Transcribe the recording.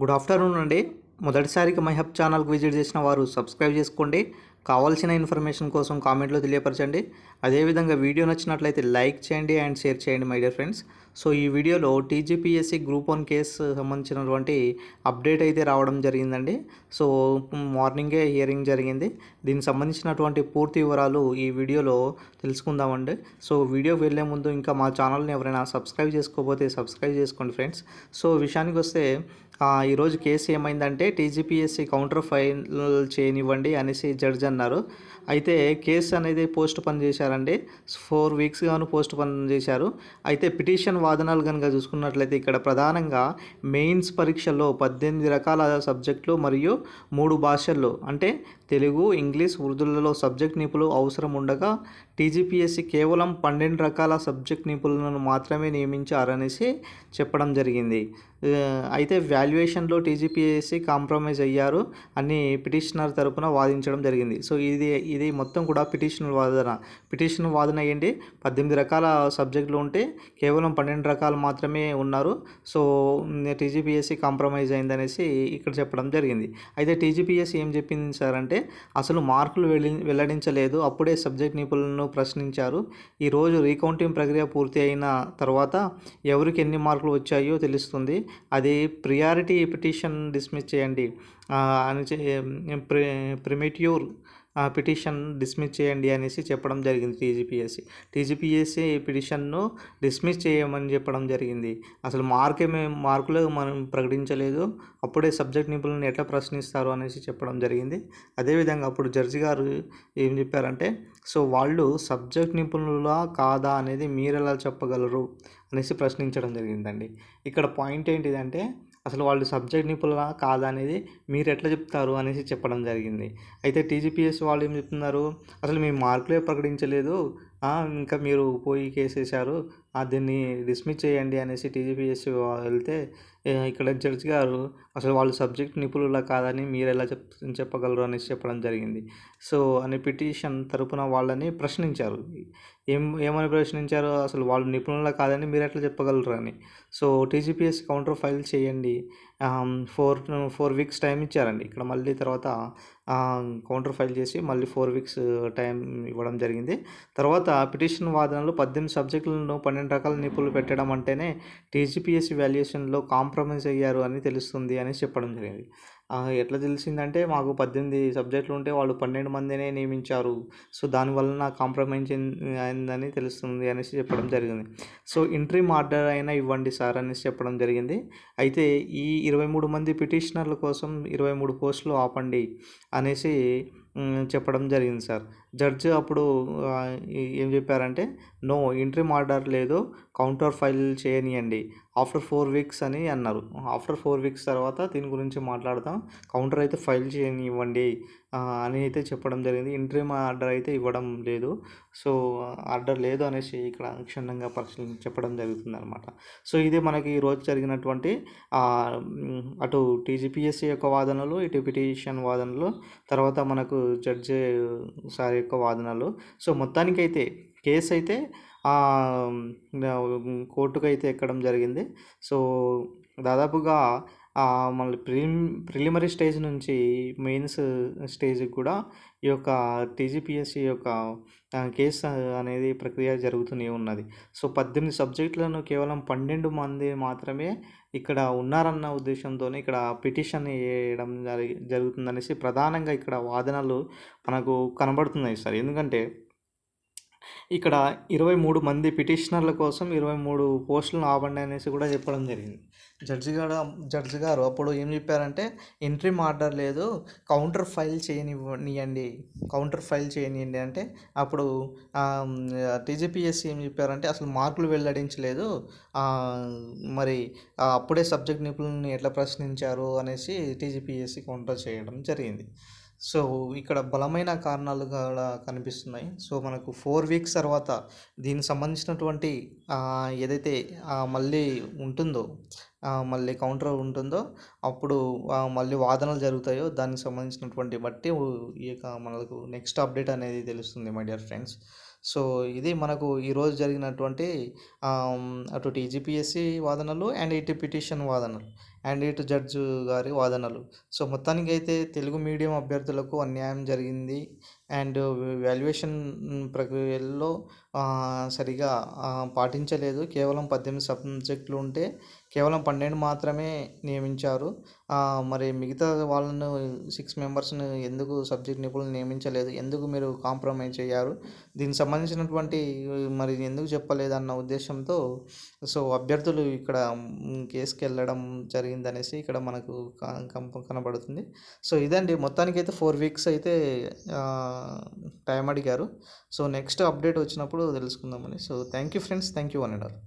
Good afternoon అండి. మొదటిసారిగా my hub ఛానల్కి విజిట్ చేసిన వారు సబ్స్క్రైబ్ చేసుకోండి. కావాల్సిన ఇన్ఫర్మేషన్ కోసం కామెంట్లో తెలియపరచండి. అదేవిధంగా వీడియో నచ్చినట్లయితే లైక్ చేయండి అండ్ షేర్ చేయండి మై డియర్ ఫ్రెండ్స్. సో ఈ వీడియోలో టీజీపీఎస్సీ గ్రూప్ వన్ కేసు సంబంధించినటువంటి అప్డేట్ అయితే రావడం జరిగిందండి. సో మార్నింగే హియరింగ్ జరిగింది. దీనికి సంబంధించినటువంటి పూర్తి వివరాలు ఈ వీడియోలో తెలుసుకుందామండి. సో వీడియో వెళ్ళే ముందు ఇంకా మా ఛానల్ని ఎవరైనా సబ్స్క్రైబ్ చేసుకోకపోతే సబ్స్క్రైబ్ చేసుకోండి ఫ్రెండ్స్. సో విషయానికి వస్తే ఈరోజు కేసు ఏమైందంటే టీజీపీఎస్సీ కౌంటర్ ఫైల్ చేయనివ్వండి అనేసి జడ్జి అన్నారు. అయితే కేసు అనేది పోస్ట్ పని చేశారండి. ఫోర్ వీక్స్ గాను పోస్ట్ పని చేశారు. అయితే పిటిషన్ వాదనలు కనుక చూసుకున్నట్లయితే ఇక్కడ ప్రధానంగా మెయిన్స్ పరీక్షల్లో పద్దెనిమిది రకాల సబ్జెక్టులు మరియు మూడు భాషల్లో అంటే తెలుగు ఇంగ్లీష్ ఉర్దూలలో సబ్జెక్ట్ నిపుణులు అవసరం ఉండగా టీజీపీఎస్సీ కేవలం పన్నెండు రకాల సబ్జెక్ట్ నిపుణులను మాత్రమే నియమించారనేసి చెప్పడం జరిగింది. అయితే వాల్యుయేషన్లో టీజీపీఎస్సీ కాంప్రమైజ్ అయ్యారు అని పిటిషనర్ తరపున వాదించడం జరిగింది. సో ఇది ఇది మొత్తం కూడా పిటిషన్ వాదన. పిటిషన్ వాదన ఏంటి? పద్దెనిమిది రకాల సబ్జెక్టులు ఉంటే కేవలం పన్నెండు రకాలు మాత్రమే ఉన్నారు. సో టీజీపీఎస్సీ కాంప్రమైజ్ అయిందనేసి ఇక్కడ చెప్పడం జరిగింది. అయితే టీజీపీఎస్సీ ఏం చెప్పింది సార్ అంటే అసలు మార్కులు వెళ్ళి వెల్లడించలేదు. అప్పుడే సబ్జెక్ట్ నిపుణులను ప్రశ్నించారు. ఈరోజు రీకౌంటింగ్ ప్రక్రియ పూర్తి అయిన తర్వాత ఎవరికి ఎన్ని మార్కులు వచ్చాయో తెలుస్తుంది. అది ప్రియారిటీ పిటిషన్ డిస్మిస్ చేయండి. ఆ, ప్రి ప్రిమిట్యూర్ పిటిషన్ డిస్మిస్ చేయండి అనేసి చెప్పడం జరిగింది టీజీపీఎస్సీ. టీజీపీఎస్సీ పిటిషన్ను డిస్మిస్ చేయమని చెప్పడం జరిగింది. అసలు మార్క్ మేము మార్కులు మనం ప్రకటించలేదు. అప్పుడే సబ్జెక్ట్ నిపుణులను ఎట్లా ప్రశ్నిస్తారు అనేసి చెప్పడం జరిగింది. అదేవిధంగా అప్పుడు జడ్జి గారు ఏం చెప్పారంటే సో వాళ్ళు సబ్జెక్ట్ నిపుణులా కాదా అనేది మీరు ఎలా చెప్పగలరు? అనేసి ప్రశ్నించడం జరిగిందండి. ఇక్కడ పాయింట్ ఏంటిదంటే అసలు వాళ్ళు సబ్జెక్ట్ నిపుణులా కాదా అనేది మీరు ఎట్లా చెప్తారు అనేసి చెప్పడం జరిగింది. అయితే టీజీపీఎస్ వాళ్ళు ఏం చెప్తున్నారు? అసలు మీ మార్కులే ప్రకటించలేదు. ఇంకా మీరు పోయి కేసు వేశారు. దీన్ని డిస్మిస్ చేయండి అనేసి టీజీపీఎస్సీ వెళ్తే ఇక్కడ జడ్జి గారు అసలు వాళ్ళు సబ్జెక్ట్ నిపుణులా కాదని మీరు ఎలా చెప్ చెప్పగలరు అనేసి చెప్పడం జరిగింది. సో అని పిటిషన్ తరపున వాళ్ళని ప్రశ్నించారు. ఏం ఏమని ప్రశ్నించారు? అసలు వాళ్ళు నిపుణులా కాదని మీరు ఎట్లా చెప్పగలరు అని. సో టీజీపీఎస్ కౌంటర్ ఫైల్ చేయండి. ఫోర్ ఫోర్ వీక్స్ టైం ఇచ్చారండి. ఇక్కడ మళ్ళీ తర్వాత కౌంటర్ ఫైల్ చేసి మళ్ళీ ఫోర్ వీక్స్ టైం ఇవ్వడం జరిగింది. తర్వాత పిటిషన్ వాదనలు పద్దెనిమిది సబ్జెక్టులను పన్నెండు రకాల నిపుణులు పెట్టడం అంటేనే టీజీపీఎస్సీ వాల్యుయేషన్లో కాంప్రమైజ్ అయ్యారు అని తెలుస్తుంది అని చెప్పడం జరిగింది. ఎట్లా తెలిసిందంటే మాకు పద్దెనిమిది సబ్జెక్టులు ఉంటే వాళ్ళు పన్నెండు మందినే నియమించారు. సో దానివల్ల కాంప్రమైజ్ అయిందని తెలుస్తుంది అనేసి చెప్పడం జరిగింది. సో ఇంట్రీమ్ ఆర్డర్ అయినా ఇవ్వండి సార్ అనేసి చెప్పడం జరిగింది. అయితే ఈ ఇరవై మూడు మంది పిటిషనర్ల కోసం ఇరవై మూడు పోస్టులు ఆపండి అనేసి చెప్పడం జరిగింది సార్. జడ్జ్ అప్పుడు ఏం చెప్పారంటే నో ఇంట్రీమ్ ఆర్డర్ లేదు కౌంటర్ ఫైల్ చేయనియండి. ఆఫ్టర్ ఫోర్ వీక్స్ అని అన్నారు. ఆఫ్టర్ ఫోర్ వీక్స్ తర్వాత దీని గురించి మాట్లాడదాం. కౌంటర్ అయితే ఫైల్ చేయనివ్వండి అని అయితే చెప్పడం జరిగింది. ఇంట్రీమ్ ఆర్డర్ అయితే ఇవ్వడం లేదు. సో ఆర్డర్ లేదు అనేసి ఇక్కడ క్షుణ్ణంగా పరిశీలి చెప్పడం జరుగుతుంది అనమాట సో ఇది మనకి ఈరోజు జరిగినటువంటి అటు టీజీపీఎస్సీ యొక్క వాదనలు ఇటు పిటిషన్ వాదనలు తర్వాత మనకు జడ్జి సార్ యొక్క వాదనలు. సో మొత్తానికైతే కేసు అయితే కోర్టుకు అయితే ఎక్కడం జరిగింది. సో దాదాపుగా మళ్ళీ ప్రిలిమ్ ప్రిలిమరీ స్టేజ్ నుంచి మెయిన్స్ స్టేజ్కి కూడా ఈ యొక్క టీజీపీఎస్సీ యొక్క కేసు అనేది ప్రక్రియ జరుగుతూనే ఉన్నది. సో పద్దెనిమిది సబ్జెక్టులను కేవలం పన్నెండు మంది మాత్రమే ఇక్కడ ఉన్నారన్న ఉద్దేశంతోనే ఇక్కడ పిటిషన్ వేయడం జరిగి జరుగుతుందనేసి ప్రధానంగా ఇక్కడ వాదనలు మనకు కనబడుతున్నాయి సార్. ఎందుకంటే ఇక్కడ ఇరవై మూడు మంది పిటిషనర్ల కోసం ఇరవై మూడు పోస్టులను ఆపండి అనేసి కూడా చెప్పడం జరిగింది. జడ్జి గారు జడ్జి గారు అప్పుడు ఏం చెప్పారంటే ఎంట్రీమ్ ఆర్డర్ లేదు కౌంటర్ ఫైల్ చేయనివ్వనియండి కౌంటర్ ఫైల్ చేయనియండి అంటే అప్పుడు టీజీపీఎస్సీ ఏం చెప్పారంటే అసలు మార్కులు వెల్లడించలేదు మరి అప్పుడే సబ్జెక్ట్ నిపుణులని ఎట్లా ప్రశ్నించారు? అనేసి టీజీపీఎస్సీ కౌంటర్ చేయడం జరిగింది. సో ఇక్కడ బలమైన కారణాలు కూడా కనిపిస్తున్నాయి. సో మనకు ఫోర్ వీక్స్ తర్వాత దీనికి సంబంధించినటువంటి ఏదైతే మళ్ళీ ఉంటుందో మళ్ళీ కౌంటర్ ఉంటుందో అప్పుడు మళ్ళీ వాదనలు జరుగుతాయో దానికి సంబంధించినటువంటి బట్టి ఈ యొక్క మనకు నెక్స్ట్ అప్డేట్ అనేది తెలుస్తుంది మై డియర్ ఫ్రెండ్స్. సో ఇది మనకు ఈరోజు జరిగినటువంటి అటు టీజీపీఎస్సీ వాదనలు అండ్ ఇటు పిటిషన్ వాదనలు. అండ్ ఇటు జడ్జి గారి వాదనలు. సో మొత్తానికి అయితే తెలుగు మీడియం అభ్యర్థులకు అన్యాయం జరిగింది. అండ్ వాల్యుయేషన్ ప్రక్రియలో సరిగా పాటించలేదు. కేవలం పద్దెనిమిది సబ్జెక్టులు ఉంటే కేవలం పన్నెండు మాత్రమే నియమించారు. మరి మిగతా వాళ్ళను సిక్స్ మెంబర్స్ని ఎందుకు సబ్జెక్ట్ నిపుణులు నియమించలేదు? ఎందుకు మీరు కాంప్రమైజ్ అయ్యారు దీనికి సంబంధించినటువంటి మరి ఎందుకు చెప్పలేదన్న ఉద్దేశంతో సో అభ్యర్థులు ఇక్కడ మ్, కేసుకి వెళ్ళడం జరిగిందనేసి ఇక్కడ మనకు కం- కనబడుతుంది. సో ఇదండి. మొత్తానికి అయితే ఫోర్ వీక్స్ అయితే టైం అడిగారు. సో నెక్స్ట్ అప్డేట్ వచ్చినప్పుడు తెలుసుకుందామని so thank you friends thank you one and all